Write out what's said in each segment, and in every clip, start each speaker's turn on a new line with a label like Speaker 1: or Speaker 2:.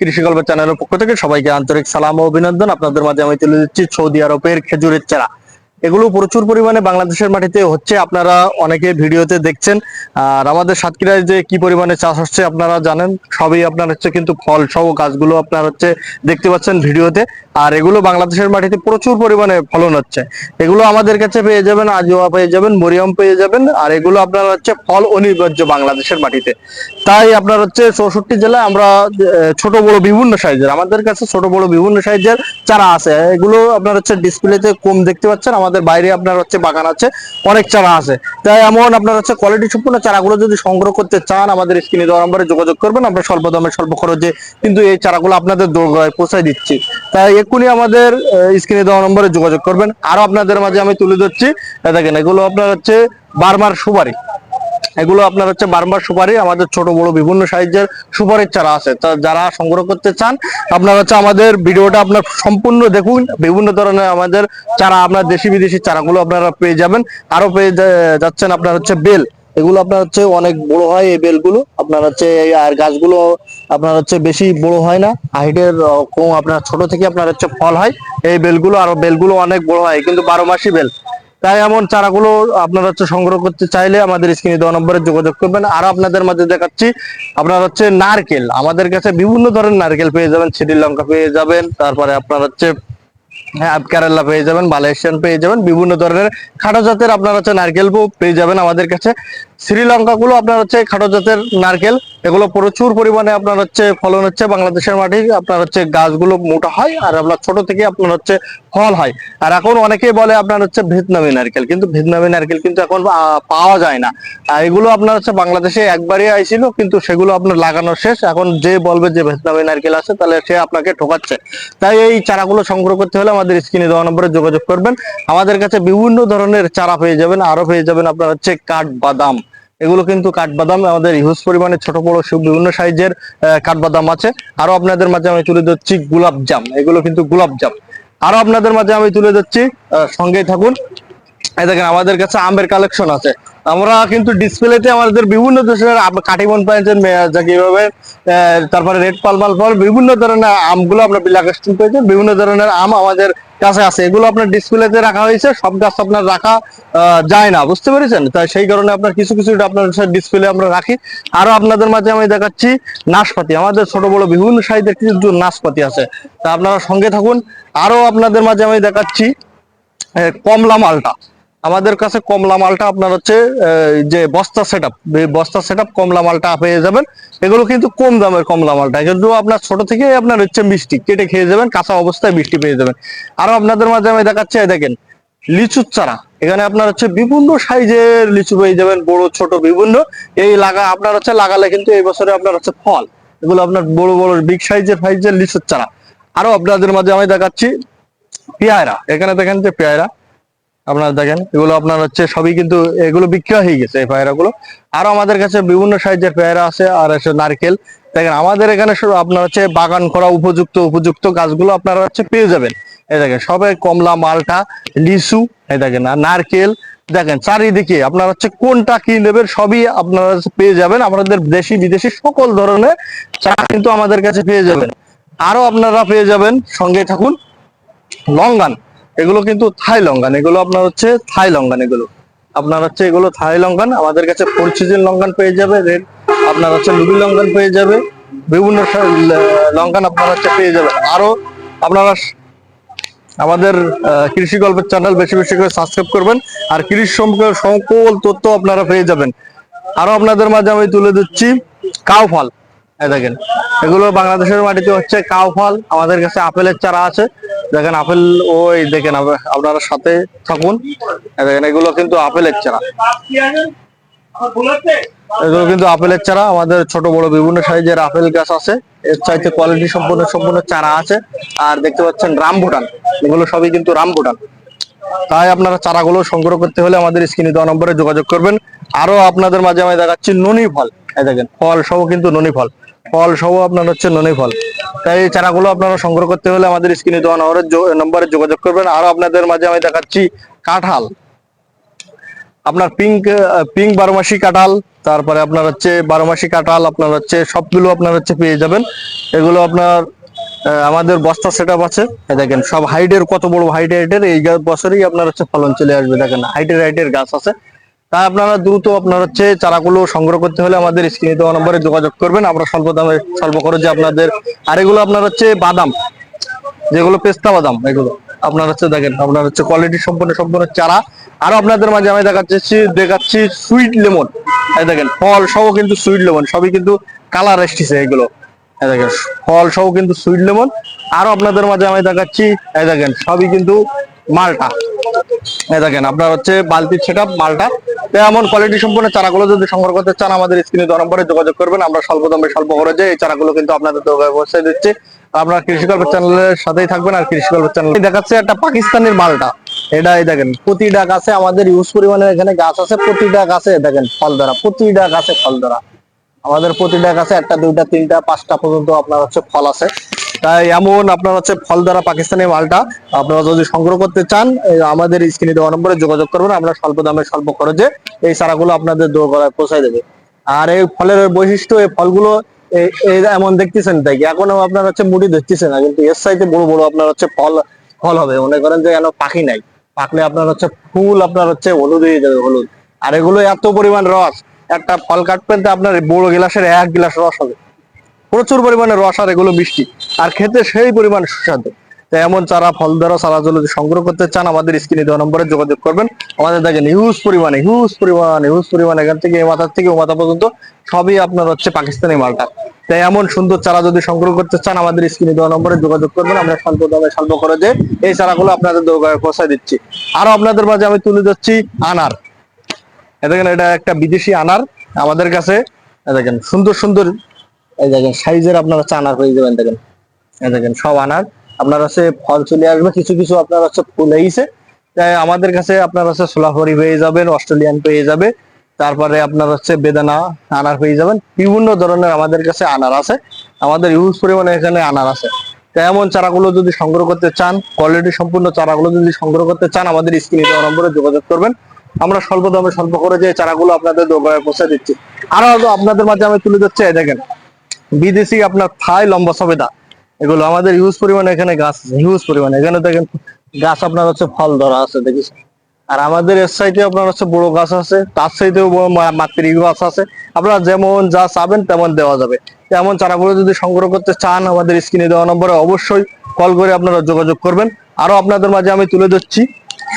Speaker 1: কৃষি গল্প চ্যানেলের পক্ষ থেকে সবাইকে আন্তরিক সালাম ও অভিনন্দন। আপনাদের মাঝে আমি তুলে দিচ্ছি সৌদি আরবের খেজুরের চারা। এগুলো প্রচুর পরিমাণে বাংলাদেশের মাটিতে হচ্ছে, আপনারা অনেকে ভিডিওতে দেখছেন। আর আমাদের সাতক্ষীরায় যে কি পরিমাণে চাষ হচ্ছে আপনারা জানেন, সবই আপনার হচ্ছে কিন্তু ফল সহ গাছগুলো আপনার হচ্ছে দেখতে পাচ্ছেন ভিডিওতে। আর এগুলো বাংলাদেশের মাটিতে প্রচুর পরিমাণে ফলন হচ্ছে। এগুলো আমাদের কাছে পেয়ে যাবেন, আজোয়া পেয়ে যাবেন, মরিয়াম পেয়ে যাবেন, আর এগুলো আপনার হচ্ছে ফল অনিবার্য বাংলাদেশের মাটিতে। তাই আপনার হচ্ছে চৌষট্টি জেলায় আমরা ছোট বড় বিভিন্ন সাইজের, আমাদের কাছে ছোট বড় বিভিন্ন সাইজের চারা আছে। এগুলো আপনার হচ্ছে ডিসপ্লেতে কম দেখতে পাচ্ছেন, আমাদের বাইরে আপনার হচ্ছে বাগান আছে, অনেক চারা আছে। তাই এমন আপনার হচ্ছে কোয়ালিটি সম্পূর্ণ চারাগুলো যদি সংগ্রহ করতে চান, আমাদের স্ক্রিনে দেওয়া নম্বরে যোগাযোগ করবেন, আমরা স্বল্প দামে, স্বল্প খরচে কিন্তু এই চারাগুলো আপনাদের পৌঁছায় দিচ্ছি। তাই এক্ষুনি আমাদের স্ক্রিনে দেওয়া নম্বরে যোগাযোগ করবেন। আরও আপনাদের মাঝে আমি তুলে ধরছি দেখেন এগুলো আপনার হচ্ছে বারমার সুপারি। এগুলো আপনার হচ্ছে বারবার সুপারি, আমাদের ছোট বড় বিভিন্ন সাইজের সুপারির চারা আছে। তা যারা সংগ্রহ করতে চান, আপনার হচ্ছে আমাদের ভিডিওটা আপনার সম্পূর্ণ দেখুন। বিভিন্ন ধরনের আমাদের চারা, আপনার দেশি বিদেশি চারাগুলো আপনারা পেয়ে যাবেন। আরও পেয়ে যাচ্ছেন আপনার হচ্ছে বেল। এগুলো আপনার হচ্ছে অনেক বড় হয় এই বেলগুলো। আপনার হচ্ছে আর গাছগুলো আপনার হচ্ছে বেশি বড় হয় না। হাইটের কম আপনার ছোট থেকে আপনার হচ্ছে ফল হয়। এই বেলগুলো আর বেলগুলো অনেক বড় হয়, কিন্তু বারো মাসি বেল। তাই এমন চারাগুলো আপনারা হচ্ছে সংগ্রহ করতে চাইলে আমাদের স্ক্রিনে দেওয়া নম্বরে যোগাযোগ করবেন। আর আপনাদের মাঝে দেখাচ্ছি, আপনার হচ্ছে নারকেল। আমাদের কাছে বিভিন্ন ধরনের নারকেল পেয়ে যাবেন শ্রীলঙ্কা পেয়ে যাবেন, তারপরে আপনার হচ্ছে হ্যাঁ কেরালা পেয়ে যাবেন মালয়েশিয়ান পেয়ে যাবেন, বিভিন্ন ধরনের খাটো জাতের আপনার হচ্ছে নারকেল পেয়ে যাবেন আমাদের কাছে। শ্রীলঙ্কা গুলো আপনার হচ্ছে খাটো জাতের নারকেল এগুলো প্রচুর পরিমাণে আপনার হচ্ছে ফলন হচ্ছে বাংলাদেশের মাটি আপনার হচ্ছে গাছগুলো মোটা হয় আর আপনার ছোট থেকে আপনার হচ্ছে ফল হয়। আর এখন অনেকেই বলে আপনার হচ্ছে ভিয়েতনামি নারকেল, কিন্তু ভিয়েতনামি নারকেল কিন্তু এখন পাওয়া যায় না। এগুলো আপনার হচ্ছে বাংলাদেশে একবারই আইছিল, কিন্তু সেগুলো আপনার লাগানো শেষ। এখন যে বলবে যে ভিয়েতনামি নারকেল আছে, তাহলে সে আপনাকে ঠকাচ্ছে। তাই এই চারাগুলো সংগ্রহ করতে হলে আমাদের স্ক্রিনে দেওয়া নম্বরে যোগাযোগ করবেন। আমাদের কাছে বিভিন্ন ধরনের চারা পেয়ে যাবেন। আরও পেয়ে যাবেন আপনার হচ্ছে কাঠ বাদাম এগুলো কিন্তু কাঠবাদাম, আমাদের হিউজ পরিমাণে ছোট, বড় বিভিন্ন সাইজের কাঠবাদাম আছে। আরও আপনাদের মাঝে আমি তুলে ধরছি গোলাপ জাম। এগুলো কিন্তু গোলাপ জাম। আরও আপনাদের মাঝে আমি তুলে ধরছি সঙ্গেই থাকুন। দেখেন, আমাদের কাছে আমের কালেকশন আছে। আমরা কিন্তু ডিসপ্লেতে আমাদের বিভিন্ন দেশের কাটিমন পেয়েছেন কীভাবে তারপরে রেড পাল পালমাল ফল বিভিন্ন ধরনের আমগুলো আপনার বিলাকাস্টিন পেয়েছেন। বিভিন্ন ধরনের আম আমাদের কাছে আছে। এগুলো আপনার ডিসপ্লেতে রাখা হয়েছে, সব গাছ আপনার রাখা যায় না, বুঝতে পেরেছেন? তাই সেই কারণে আপনার কিছু কিছু আপনার ডিসপ্লে আমরা রাখি। আরও আপনাদের মাঝে আমি দেখাচ্ছি নাশপাতি। আমাদের ছোট, বড় বিভিন্ন সাইজের কিছু নাশপাতি আছে। তা আপনারা সঙ্গে থাকুন। আরও আপনাদের মাঝে আমি দেখাচ্ছি কমলা মালটা। আমাদের কাছে কমলা মালটা আপনার হচ্ছে যে বস্তা সেট আপ বস্তা সেট আপ কমলা মালটা পেয়ে যাবেন। এগুলো কিন্তু কম দামের কমলা মালটা। কিন্তু আপনার ছোট থেকে আপনার হচ্ছে মিষ্টি, কেটে খেয়ে যাবেন, কাঁচা অবস্থায় মিষ্টি পেয়ে যাবেন। আরও আপনাদের মাঝে আমি দেখাচ্ছি দেখেন, লিচুর চারা। এখানে আপনার হচ্ছে বিভিন্ন সাইজের লিচু পেয়ে যাবেন, বড়, ছোট, বিভিন্ন। এই লাগা, আপনার হচ্ছে লাগালে কিন্তু এই বছরে আপনার হচ্ছে ফল। এগুলো আপনার বড় বড় বিগ সাইজের সাইজের লিচুর চারা। আরও আপনাদের মাঝে আমি দেখাচ্ছি, পেয়ারা। এখানে দেখেন যে পেয়ারা। আপনারা দেখেন, এগুলো আপনার হচ্ছে সবই কিন্তু এগুলো বিক্রি হয়ে গেছে এই গুলো আরও আমাদের কাছে বিভিন্ন সাইজের পেয়ারা আছে, আর আছে নারকেল। দেখেন, আমাদের এখানে আপনার হচ্ছে বাগান করা উপযুক্ত উপযুক্ত গাছগুলো আপনারা হচ্ছে পেয়ে যাবেন। এই দেখেন সবাই কমলা, মালটা, লিচু, এই দেখেন, আর নারকেল। দেখেন, চারিদিকে আপনার হচ্ছে কোনটা কি নেবেন সবই আপনারা পেয়ে যাবেন। আমাদের দেশি, বিদেশি সকল ধরনের চা কিন্তু আমাদের কাছে পেয়ে যাবেন। আরও আপনারা পেয়ে যাবেন সঙ্গে থাকুন, লঙ্গান। এগুলো কিন্তু থাই লঙ্গান এগুলো আপনার হচ্ছে থাই লঙ্গান এগুলো। আপনার হচ্ছে এগুলো থাই লঙ্কান, আমাদের কাছে ফোর সিজন লঙ্কান পেয়ে যাবে, রেড, আপনার হচ্ছে লুবি লঙ্কান পেয়ে যাবে, বিভিন্ন লঙ্কান আপনার হচ্ছে পেয়ে যাবে। আরও আপনারা আমাদের কৃষি গল্পের চ্যানেল বেশি বেশি করে সাবস্ক্রাইব করবেন, আর কৃষি সম্পর্কে সকল তথ্য আপনারা পেয়ে যাবেন। আরও আপনাদের মাঝে আমি তুলে দিচ্ছি কাউ ফল। দেখেন, এগুলো বাংলাদেশের মাটিতে হচ্ছে কাউ ফল, আমাদের কাছে আপেলের চারা আছে। দেখেন আপেল, ওই দেখেন আপ- আপনারা সাথে থাকুন। দেখেন, এগুলো কিন্তু আপেলের চারা। এগুলো কিন্তু আপেলের চারা। আমাদের ছোট বড় বিভিন্ন সাইজের আপেল গাছ আছে। এর চাইতে কোয়ালিটি সম্পূর্ণ সম্পূর্ণ চারা আছে। আর দেখতে পাচ্ছেন রামভুটান। এগুলো সবই কিন্তু রামভুটান। তাই আপনারা চারাগুলো সংগ্রহ করতে হলে আমাদের স্ক্রিনে দেওয়া নম্বরে যোগাযোগ করবেন। আরও আপনাদের মাঝে আমি দেখাচ্ছি ননি ফল এই দেখেন, ফল সহ কিন্তু ননি ফল ফল সহ আপনার হচ্ছে ননি ফল। তাই এই চারাগুলো আপনারা সংগ্রহ করতে হলে আমাদের স্ক্রিনে দেওয়া নম্বরে যোগাযোগ করবেন। আরও আপনাদের মাঝে আমি দেখাচ্ছি কাঁঠাল। আপনার পিঙ্ক পিঙ্ক বারোমাসি কাঁঠাল, তারপরে আপনার হচ্ছে বারোমাসি কাঁঠাল, আপনার হচ্ছে সবগুলো আপনার হচ্ছে পেয়ে যাবেন। এগুলো আপনার আমাদের বস্তা সেট আছে। দেখেন, সব হাইটের কত বড় হাইট হাইটের এই বছরেই আপনার হচ্ছে ফলন চলে আসবে। দেখেন হাইটের হাইটের গাছ আছে। তাই আপনারা দ্রুত আপনার হচ্ছে চারাগুলো সংগ্রহ করতে হলে আমাদের স্ক্রিনে দেওয়া নম্বরে যোগাযোগ করবেন। আমরা স্বল্প দামে, স্বল্প খরচে আপনাদের, আর এগুলো আপনার হচ্ছে বাদাম, যেগুলো পেস্তা বাদাম, এগুলো। আপনার হচ্ছে দেখেন, আপনার হচ্ছে কোয়ালিটি সম্পূর্ণ সম্পূর্ণ চারা। আরও আপনাদের মাঝে আমি দেখাচ্ছি দেখাচ্ছি সুইট লেমন দেখেন, ফল সহ কিন্তু সুইট লেমন সবই কিন্তু কালার এসেছে এগুলো। দেখেন, ফল সহ কিন্তু সুইট লেমন আরও আপনাদের মাঝে আমি দেখাচ্ছি দেখেন, সবই কিন্তু মালটা। এই দেখেন, আপনার হচ্ছে বালতির সেট মালটা। তো এমন কোয়ালিটি সম্পন্ন চারাগুলো যদি সংগ্রহ করতে চান, আমাদের স্ক্রিনে দেওয়া নম্বরে যোগাযোগ করবেন। আমরা স্বল্প দামে, স্বল্প খরচে এই চারাগুলো কিন্তু আপনাদের পৌঁছে দিচ্ছি। আপনার কৃষি গল্পের চ্যানেলের সাথেই থাকবেন আর কৃষি গল্পের চ্যানেল দেখাচ্ছে একটা পাকিস্তানের মালটা। এটা এই দেখেন, প্রতিটা গাছে আমাদের ইউজ পরিমাণে এখানে গাছ আছে, প্রতিটা গাছে দেখেন ফল ধরা প্রতিটা গাছে ফল ধরা আমাদের প্রতিটা গাছে একটা, দুইটা, তিনটা, পাঁচটা পর্যন্ত আপনার হচ্ছে ফল আছে। তাই এমন আপনার হচ্ছে ফল দ্বারা পাকিস্তানি মালটা আপনারা যদি সংগ্রহ করতে চান আমাদের স্ক্রিনে দেওয়া নম্বরে যোগাযোগ করবেন, আমরা স্বল্প দামে, স্বল্প খরচে এই চারাগুলো আপনাদের দোকানে পৌঁছায় দেবে। আর এই ফলের বৈশিষ্ট্য, এই ফলগুলো এমন দেখতেছেন তাই এখনও আপনার হচ্ছে মুড়ি ধরতেছে না, কিন্তু এর সাইতে বড় বড় আপনার হচ্ছে ফল ফল হবে। মনে করেন যে কেন পাখি নাই। পাকলে আপনার হচ্ছে ফুল আপনার হচ্ছে হলুদ হয়ে যাবে, হলুদ। আর এগুলো এত পরিমাণ রস একটা ফল কাটবেন তো আপনার বড় গিলাসের এক গিলাস রস হবে। প্রচুর পরিমাণে রস আর এগুলো মিষ্টি। আর খেতে সেই পরিমাণ সুস্বাদু। তাই এমন চারা, ফল দ্বারা চারাগুলো যদি সংগ্রহ করতে চান, আমাদের স্ক্রিনে দেওয়া নম্বরে যোগাযোগ করবেন। আমাদের দেখেন হিউজ পরিমাণে হিউজ পরিমাণে হিউজ পরিমাণে এখান থেকে, এই মাথার থেকে, ও মাথা পর্যন্ত সবই আপনার হচ্ছে পাকিস্তানি মালটা। তাই এমন সুন্দর চারা যদি সংগ্রহ করতে চান, আমাদের স্ক্রিনে দেওয়া নম্বরে যোগাযোগ করবেন। আমরা স্বল্প দামে স্বল্প খরচে এই চারাগুলো আপনাদের দোকানে পৌঁছায় দিচ্ছি। আরও আপনাদের মাঝে আমি তুলে যাচ্ছি আনার। দেখেন, এটা একটা বিদেশি আনার আমাদের কাছে। দেখেন, সুন্দর সুন্দর, এই দেখেন, সাইজের আপনারা হচ্ছে আনার পেয়ে যাবেন, দেখেন। দেখেন, সব আনার। আপনার হচ্ছে ফল চলে আসবে, কিছু কিছু আপনার হচ্ছে ফুল হয়েছে। তাই আমাদের কাছে আপনার হচ্ছে সোলাফরি পেয়ে যাবেন, অস্ট্রেলিয়ান পেয়ে যাবে। তারপরে আপনার হচ্ছে বেদানা আনার পেয়ে যাবেন। বিভিন্ন ধরনের আমাদের কাছে আনার আছে। আমাদের ইউজ পরিমাণে এখানে আনার আছে। তাই এমন চারাগুলো যদি সংগ্রহ করতে চান কোয়ালিটি সম্পূর্ণ চারাগুলো যদি সংগ্রহ করতে চান, আমাদের স্ক্রিনে নম্বরে যোগাযোগ করবেন। আমরা স্বল্প দামে স্বল্প করে যে চারাগুলো আপনাদের দোকানে পৌঁছে দিচ্ছি। আরও আপনাদের মাঝে আমি তুলে দিচ্ছি দেখেন। বিদেশি আপনার থাই লম্বা সবেদা। এগুলো আমাদের ইউজ পরিমাণে এখানে গাছ হিউজ পরিমাণে। এখানে দেখেন গাছ আপনার হচ্ছে ফল ধরা আছে, দেখিস। আর আমাদের এর সাইডে আপনার হচ্ছে বড় গাছ আছে, তার সাইডেও মাতৃ গাছ আছে। আপনারা যেমন যা চাবেন তেমন দেওয়া যাবে। তেমন চারাগুলো যদি সংগ্রহ করতে চান, আমাদের স্ক্রিনে দেওয়া নম্বরে অবশ্যই কল করে আপনারা যোগাযোগ করবেন। আরও আপনাদের মাঝে আমি তুলে দিচ্ছি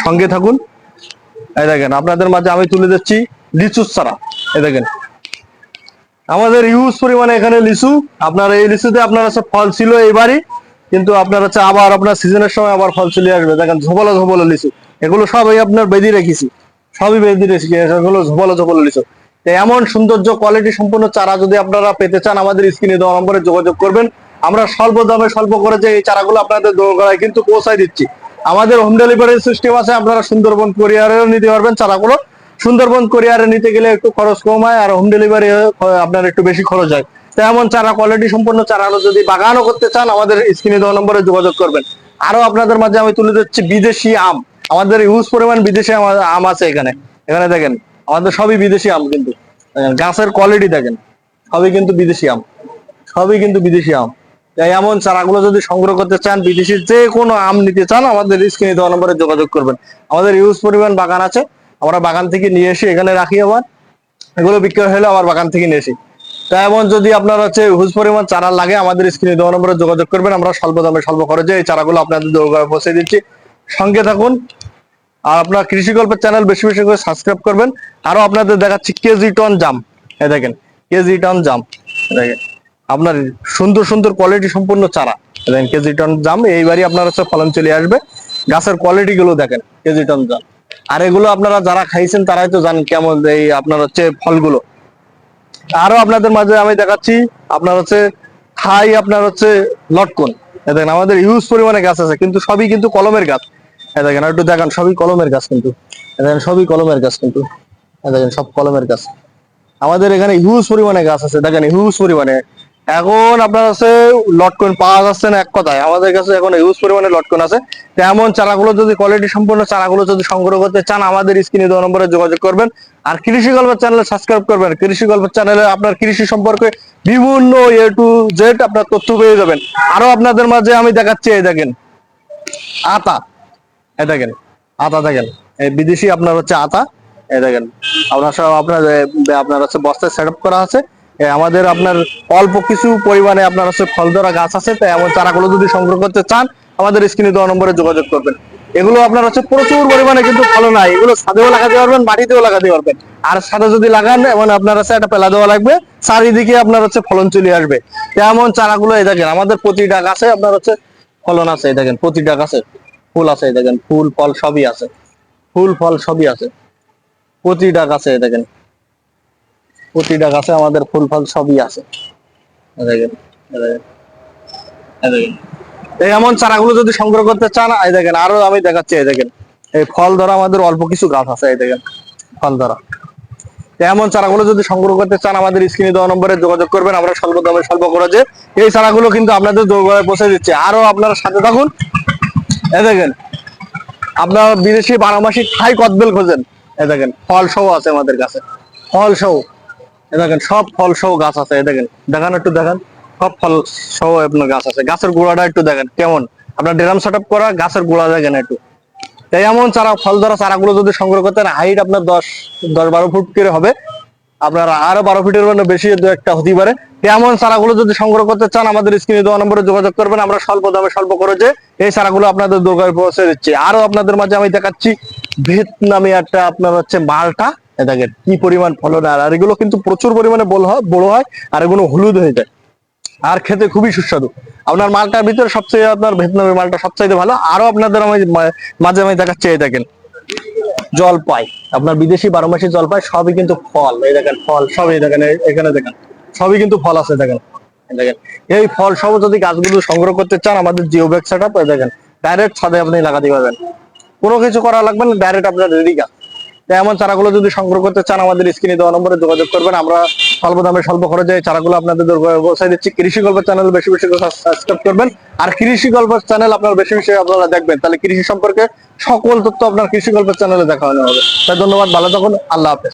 Speaker 1: সঙ্গে থাকুন। এই দেখেন, আপনাদের মাঝে আমি তুলে দিচ্ছি লিচুর চারা। এই দেখেন, আমাদের ইউজ পরিমাণে এখানে লিচু। আপনার এই লিচুতে আপনার হচ্ছে ফল ছিল এইবারই, কিন্তু আপনার হচ্ছে আবার আপনার সিজনের সময় আবার ফল চলে আসবে। দেখেন, ঝোপালো ঝোপালো লিচু। এগুলো সবই আপনার বেঁধে রেখেছি। সবই বেঁধে রেখেছি, এগুলো ঝোপালো ঝোপালো লিচু। এমন সৌন্দর্য কোয়ালিটি সম্পূর্ণ চারা যদি আপনারা পেতে চান, আমাদের স্ক্রিনে দেওয়া নম্বরে যোগাযোগ করবেন। আমরা স্বল্প দামে, স্বল্প করে যে এই চারাগুলো আপনাদের দোকানে কিন্তু পৌঁছায় দিচ্ছি। আমাদের হোম ডেলিভারি সিস্টেম আছে, আপনারা সুন্দরবন কোরিয়ারেও নিতে পারবেন, চারাগুলো। সুন্দরবন কোরিয়ারে নিতে গেলে একটু খরচ কম হয় আর হোম ডেলিভারি আপনার একটু বেশি খরচ হয়। তো এমন চারা কোয়ালিটি সম্পন্ন চারা যদি বাগানও করতে চান, আমাদের স্ক্রিনে দেওয়া নম্বরে যোগাযোগ করবেন। আরও আপনাদের মাঝে আমি তুলে দিচ্ছি বিদেশি আম। আমাদের ইউজ পরিমাণ বিদেশি আম- আছে এখানে। এখানে দেখেন, আমাদের সবই বিদেশি আম কিন্তু। গাছের কোয়ালিটি দেখেন, সবই কিন্তু বিদেশি আম। সবই কিন্তু বিদেশি আম। এমন চারাগুলো যদি সংগ্রহ করতে চান বিদেশি যে কোনো আম নিতে চান, আমাদের স্ক্রিনে দেওয়া নম্বরে যোগাযোগ করবেন। আমাদের ইউজ পরিমাণ বাগান আছে। আমরা বাগান থেকে নিয়ে এসে এখানে রাখি আবার। এগুলো বিক্রয় হলে আবার বাগান থেকে নিয়ে আসি। তাই এমন যদি আপনার হচ্ছে হুজ পরিমাণ চারা লাগে, আমাদের স্ক্রিনে দেওয়া নম্বরে যোগাযোগ করবেন। আমরা স্বল্প দামে, স্বল্প খরচে এই চারাগুলো আপনাদের পৌঁছে দিচ্ছি। সঙ্গে থাকুন। আর আপনার কৃষি গল্পের চ্যানেল বেশি বেশি করে সাবস্ক্রাইব করবেন। আরও আপনাদের দেখাচ্ছি কেজি টন জাম। এ দেখেন, কেজি টন জাম। দেখেন। আপনার সুন্দর সুন্দর কোয়ালিটি সম্পূর্ণ চারা। দেখেন কেজি টন জাম, এইবারই আপনার হচ্ছে ফলন চলে আসবে। গাছের কোয়ালিটি গুলো দেখেন, কেজি টন জাম। আর এগুলো আপনারা যারা খাইছেন, তারাই তো জানেন কেমন এই আপনার হচ্ছে ফলগুলো। আরও আপনাদের মাঝে আমি দেখাচ্ছি, আপনার হচ্ছে হাই আপনার হচ্ছে লটকন। দেখেন, আমাদের হিউজ পরিমাণে গাছ আছে, কিন্তু সবই কিন্তু কলমের গাছ। দেখেন একটু দেখান, সবই কলমের গাছ কিন্তু। দেখেন, সবই কলমের গাছ কিন্তু। দেখেন, সব কলমের গাছ। আমাদের এখানে হিউজ পরিমাণে গাছ আছে, দেখেন হিউজ পরিমাণে। এখন আপনার কাছে লটকন পাওয়া যাচ্ছে না এক কথায়। আমাদের কাছে এখন ইউজ পরিমাণে লটকন আছে। তেমন চারাগুলো যদি কোয়ালিটি সম্পূর্ণ চারাগুলো যদি সংগ্রহ করতে চান আমাদের স্ক্রিনে দেওয়া নম্বরে যোগাযোগ করবেন। আর কৃষি গল্প চ্যানেল সাবস্ক্রাইব করবেন। কৃষি গল্প চ্যানেলে আপনার কৃষি সম্পর্কে বিভিন্ন এ টু জেড আপনার তথ্য পেয়ে যাবেন। আরও আপনাদের মাঝে আমি দেখাচ্ছি এই দেখেন। আতা। এই দেখেন আতা দেখেন। এই বিদেশি আপনার হচ্ছে আতা। এই দেখেন আপনার সব আপনার আপনার হচ্ছে বস্তায় সেট আপ করা আছে। এ, আমাদের আপনার অল্প কিছু পরিমাণে আপনার হচ্ছে ফল ধরা গাছ আছে তাই এমন চারাগুলো যদি সংগ্রহ করতে চান, আমাদের স্ক্রিনে দেওয়া নম্বরে যোগাযোগ করবেন। এগুলো আপনার হচ্ছে প্রচুর পরিমাণে কিন্তু ফলন নাই এগুলো ছাদেও লাগাতে পারবেন, মাটিতেও লাগাতে পারবেন। আর ছাদে যদি লাগান, এমন আপনার হচ্ছে একটা পেলা দেওয়া লাগবে, চারিদিকে আপনার হচ্ছে ফলন চলে আসবে। তেমন চারাগুলো, এই দেখেন, আমাদের প্রতিটা গাছে আপনার হচ্ছে ফলন আছে, এই দেখেন, প্রতিটা গাছে ফুল আছে, এই দেখেন, ফুল, ফল সবই আছে। ফুল, ফল সবই আছে। প্রতিটা গাছে দেখেন। প্রতিটা গাছে আমাদের ফুল ফল সবই আছে। এই দেখেন এমন চারাগুলো যদি সংগ্রহ করতে চান এই দেখেন আরও আমি দেখাচ্ছি এই দেখেন। এই ফল ধরা আমাদের অল্প কিছু গাছ আছে এই দেখেন ফল ধরা। এমন চারাগুলো যদি সংগ্রহ করতে চান আমাদের স্ক্রিনে দেওয়া নম্বরে যোগাযোগ করবেন আমরা স্বল্প দামে স্বল্প খরচে এই চারাগুলো কিন্তু আপনাদের দোরগোড়ায় পৌঁছে দিচ্ছে। আরও আপনারা সাথে থাকুন। এই দেখেন আপনারা বিদেশি বারো মাসি থাই কদবেল খোঁজেন। এই দেখেন ফল সহ আছে আমাদের কাছে। ফল সহ। দেখেন, সব ফল সহ গাছ আছে দেখেন। দেখান একটু, দেখান। সব ফল সহ আপনার গাছ আছে। গাছের গোড়াটা একটু দেখেন, কেমন? আপনার ড্রাম সেট করা, গাছের গোড়া দেখেন একটু। তাই এমন চারা, ফল ধরা চারাগুলো যদি সংগ্রহ করতেন হাইট আপনার দশ দশ বারো ফুট করে হবে। আপনার আরও বারো ফিটের মানে বেশি দু একটা হতে পারে। এমন চারাগুলো যদি সংগ্রহ করতে চান, আমাদের স্ক্রিনে দেওয়া নম্বরে যোগাযোগ করবেন। আমরা স্বল্প দামে, স্বল্প খরচে এই চারাগুলো আপনাদের দোকানে পৌঁছে দিচ্ছি। আরও আপনাদের মাঝে আমি দেখাচ্ছি, ভিয়েতনামি একটা আপনার হচ্ছে মালটা। দেখেন, কি পরিমাণ ফলন, আর আর এগুলো কিন্তু প্রচুর পরিমাণে বড় হয় বড় হয়, আর এগুলো হলুদ হয়ে যায়। আর খেতে খুবই সুস্বাদু। আপনার মালটার ভিতরে সবচেয়ে আপনার ভিয়েতনামি মালটা সবচাইতে ভালো। আরও আপনাদের আমি মা- মাঝে আমি চেয়ে এই জল জলপাই। আপনার বিদেশি বারো মাসি জলপাই, সবই কিন্তু ফল। এই দেখেন, ফল, সবই দেখেন এখানে দেখেন, সবই কিন্তু ফল আছে, দেখেন। দেখেন, এই ফল সব যদি গাছগুলো সংগ্রহ করতে চান, আমাদের জিও ব্যাগ সেট দেখেন ডাইরেক্ট ছাদে আপনি লাগাতে পারবেন। কোনো কিছু করা লাগবে না ডাইরেক্ট আপনার রেডি গাছ। এমন চারাগুলো যদি সংগ্রহ করতে চান, আমাদের স্ক্রিনে দেওয়া নম্বরে যোগাযোগ করবেন। আমরা স্বল্প দামে, স্বল্প খরচে এই চারাগুলো আপনাদের দরবারে দিচ্ছি। কৃষি গল্প চ্যানেল বেশি বেশি সাবস্ক্রাইব করবেন। আর কৃষি গল্প চ্যানেল আপনার বেশি বেশি আপনারা দেখবেন। তাহলে কৃষি সম্পর্কে সকল তথ্য আপনার কৃষি গল্প চ্যানেলে দেখানো হবে। তাই ধন্যবাদ, ভালো থাকুন, আল্লাহ হাফেজ।